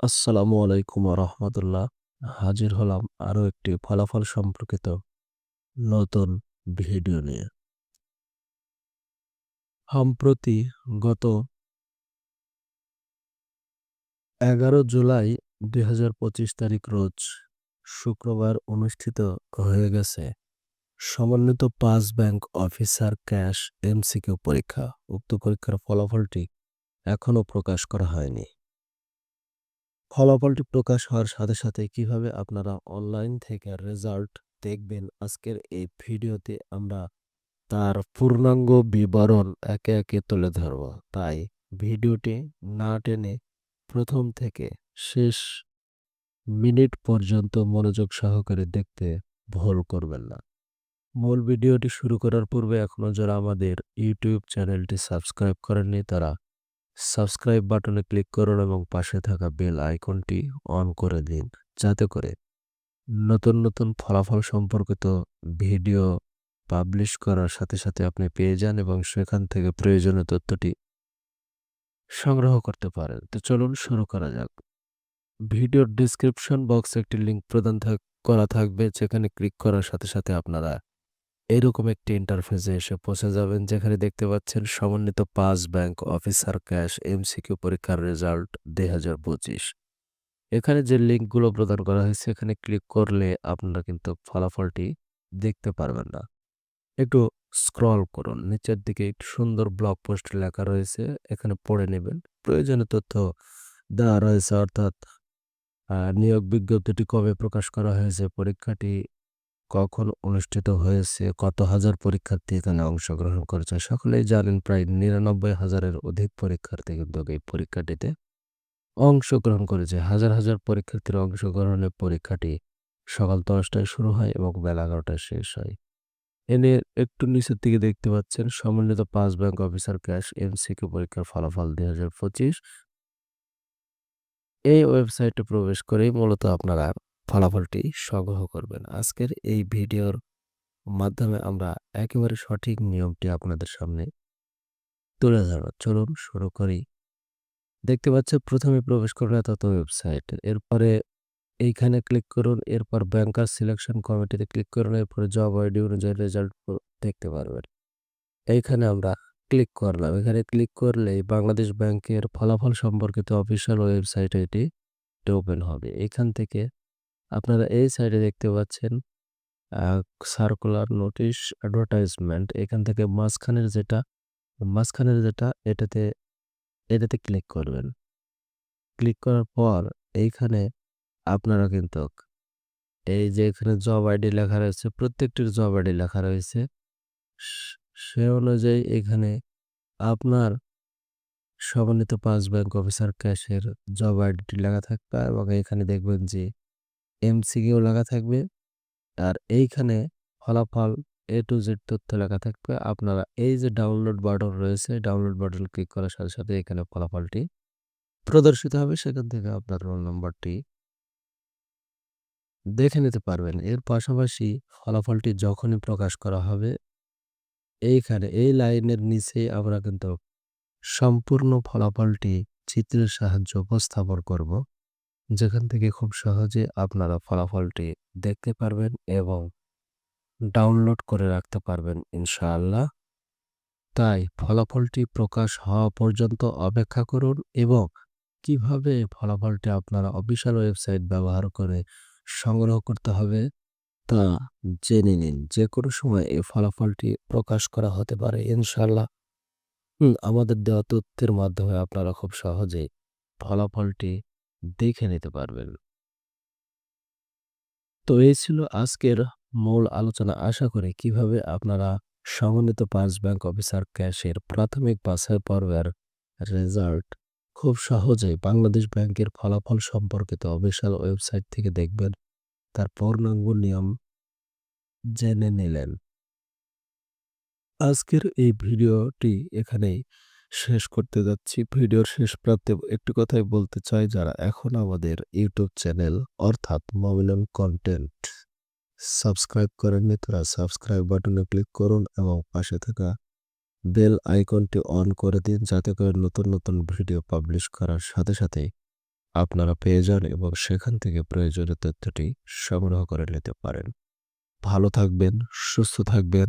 আসসালামু আলাইকুম রহমতুল্লাহ। হাজির হলাম আরও একটি ফলাফল সম্পর্কিত নতুন ভিডিও নিয়ে। সম্প্রতি গত এগারো জুলাই দুই হাজার পঁচিশ তারিখ রোজ শুক্রবার অনুষ্ঠিত হয়ে গেছে সমন্বিত পাঁচ ব্যাংক অফিসার ক্যাশ এমসিকিউ পরীক্ষা। উক্ত পরীক্ষার ফলাফলটি এখনও প্রকাশ করা হয়নি। ফলাফলটি প্রকাশ হওয়ার সাথে সাথে কীভাবে আপনারা অনলাইন থেকে রেজাল্ট দেখবেন, আজকের এই ভিডিওতে আমরা তার পূর্ণাঙ্গ বিবরণ একে একে তুলে ধরব। তাই ভিডিওটি না টেনে প্রথম থেকে শেষ মিনিট পর্যন্ত মনোযোগ সহকারে দেখতে ভুল করবেন না। মূল ভিডিওটি শুরু করার পূর্বে এখনও যারা আমাদের ইউটিউব চ্যানেলটি সাবস্ক্রাইব করেননি, তারা সাবস্ক্রাইব বাটনে ক্লিক করুন এবং পাশে থাকা বেল আইকনটি অন করে দিন, যাতে করে নতুন নতুন ফলাফল সম্পর্কিত ভিডিও পাবলিশ করার সাথে সাথে আপনি পেয়ে যান এবং সেখান থেকে প্রয়োজনীয় তথ্যটি সংগ্রহ করতে পারেন। তো চলুন শুরু করা যাক। ভিডিওর ডিসক্রিপশন বক্সে একটি লিঙ্ক প্রদান করা থাকবে, যেখানে ক্লিক করার সাথে সাথে আপনারা এরকম একটি ইন্টারফেসে এসে পৌঁছে যাবেন, যেখানে দেখতে পাচ্ছেন সমন্বিত পাঁচ ব্যাংক অফিসার ক্যাশ এমসিকিউ পরীক্ষার রেজাল্ট দুই পঁচিশ। এখানে যে লিঙ্কগুলো প্রদান করা হয়েছে, এখানে ক্লিক করলে আপনারা কিন্তু ফলাফলটি দেখতে পারবেন না। একটু স্ক্রল করুন, নিচের দিকে একটু সুন্দর ব্লগ পোস্ট লেখা রয়েছে, এখানে পড়ে নেবেন। প্রয়োজনীয় তথ্য দেওয়া রয়েছে, অর্থাৎ নিয়োগ বিজ্ঞপ্তিটি কবে প্রকাশ করা হয়েছে, পরীক্ষাটি কখন অনুষ্ঠিত হয়েছে, কত হাজার পরীক্ষার্থী এখানে অংশগ্রহণ করেছে, সকলেই জানেন প্রায় নিরানব্বই হাজারের অধিক পরীক্ষার্থী কিন্তু এই পরীক্ষাটিতে অংশগ্রহণ করেছে। হাজার হাজার পরীক্ষার্থীর অংশগ্রহণের পরীক্ষাটি সকাল দশটায় শুরু হয় এবং বেলা এগারোটায় শেষ হয়। এনে একটু নিচের দিকে দেখতে পাচ্ছেন, সমন্বিত পাঁচ ব্যাংক অফিসার ক্যাশ, এমসিকিউ পরীক্ষার ফলাফল দুই হাজার পঁচিশ। এই ওয়েবসাইটে প্রবেশ করেই মূলত আপনারা ফলাফলটি সংগ্রহ করবেন। আজকের এই ভিডিওর মাধ্যমে আমরা একেবারে সঠিক নিয়মটি আপনাদের সামনে তুলে ধরব। চলুন শুরু করি। দেখতে পাচ্ছেন প্রথমে প্রবেশ করবে তত ওয়েবসাইট এরপরে এইখানে ক্লিক করুন, এরপর ব্যাংকার সিলেকশন কমিটিতে ক্লিক করুন, এরপরে জব আইডি অনুযায়ী রেজাল্ট দেখতে পারবেন। এইখানে আমরা ক্লিক করলাম। এখানে ক্লিক করলে বাংলাদেশ ব্যাংকের ফলাফল সম্পর্কিত অফিসিয়াল ওয়েবসাইটে এটি ওপেন হবে। এখান থেকে আপনারা এই সাইডে দেখতে পাচ্ছেন সার্কুলার নোটিশ অ্যাডভার্টাইজমেন্ট এখান থেকে মাঝখানের যেটা মাঝখানের যেটা, এটাতে এটাতে ক্লিক করবেন। ক্লিক করার পর এইখানে আপনারা কিন্তু, এই যে এখানে জব আইডি লেখা রয়েছে, প্রত্যেকটির জব আইডি লেখা রয়েছে। সে অনুযায়ী এখানে আপনার সমন্বিত পাঁচ ব্যাংক অফিসার ক্যাশের জব আইডিটি লেখা থাকবে এবং এখানে দেখবেন যে এমসিকিউ লেখা থাকবে। আর এইখানে ফলাফল এ টু জেড তথ্য লেখা থাকবে। আপনারা এই যে ডাউনলোড বাটন রয়েছে ডাউনলোড বাটন ক্লিক করার সাথে সাথে এখানে ফলাফলটি প্রদর্শিত হবে। সেখান থেকে আপনার রোল নম্বরটি দেখে নিতে পারবেন। এর পাশাপাশি ফলাফলটি যখনই প্রকাশ করা হবে, এইখানে এই লাইনের নিচে আমরা কিন্তু সম্পূর্ণ ফলাফলটি চিত্রের সাহায্যে উপস্থাপন করব। যেখান থেকে খুব সহজে আপনারা ফলাফলটি দেখতে পারবেন এবং ডাউনলোড করে রাখতে পারবেন ইনশাআল্লাহ। তাই ফলাফলটি প্রকাশ হওয়া পর্যন্ত অপেক্ষা করুন এবং কীভাবে ফলাফলটি আপনারা অফিসিয়াল ওয়েবসাইট ব্যবহার করে সংগ্রহ করতে হবে তা জেনে নিন। যে কোনো সময় এই ফলাফলটি প্রকাশ করা হতে পারে ইনশাল্লাহ আমাদের দেওয়া তথ্যের মাধ্যমে আপনারা খুব সহজেই ফলাফলটি দেখে নিতে পারবেন। তো এই ছিল আজকের মূল আলোচনা। আশা করি কীভাবে আপনারা সমন্বিত পাঁচ ব্যাংক অফিসার ক্যাশের প্রাথমিক বাছাই পর্বের রেজাল্ট খুব সহজেই বাংলাদেশ ব্যাংকের ফলাফল সম্পর্কিত অফিসিয়াল ওয়েবসাইট থেকে দেখবেন। তার পূর্ণাঙ্গ নিয়ম জেনে নিলেন। আজকের এই ভিডিওটি এখানেই। শেষ করতে যাচ্ছি। ভিডিওর শেষ প্রান্তে একটু কথাই বলতে চাই, যারা এখন আমাদের ইউটিউব চ্যানেল, অর্থাৎ মমিলন কন্টেন্ট সাবস্ক্রাইব করেননি, তারা সাবস্ক্রাইব বাটনে ক্লিক করুন এবং পাশে থাকা বেল আইকনটি অন করে দিন, যাতে করে নতুন নতুন ভিডিও পাবলিশ করার সাথে সাথে আপনারা পেয়ে যান এবং সেখান থেকে প্রয়োজনীয় তথ্যটি সংগ্রহ করে নিতে পারেন। ভালো থাকবেন, সুস্থ থাকবেন।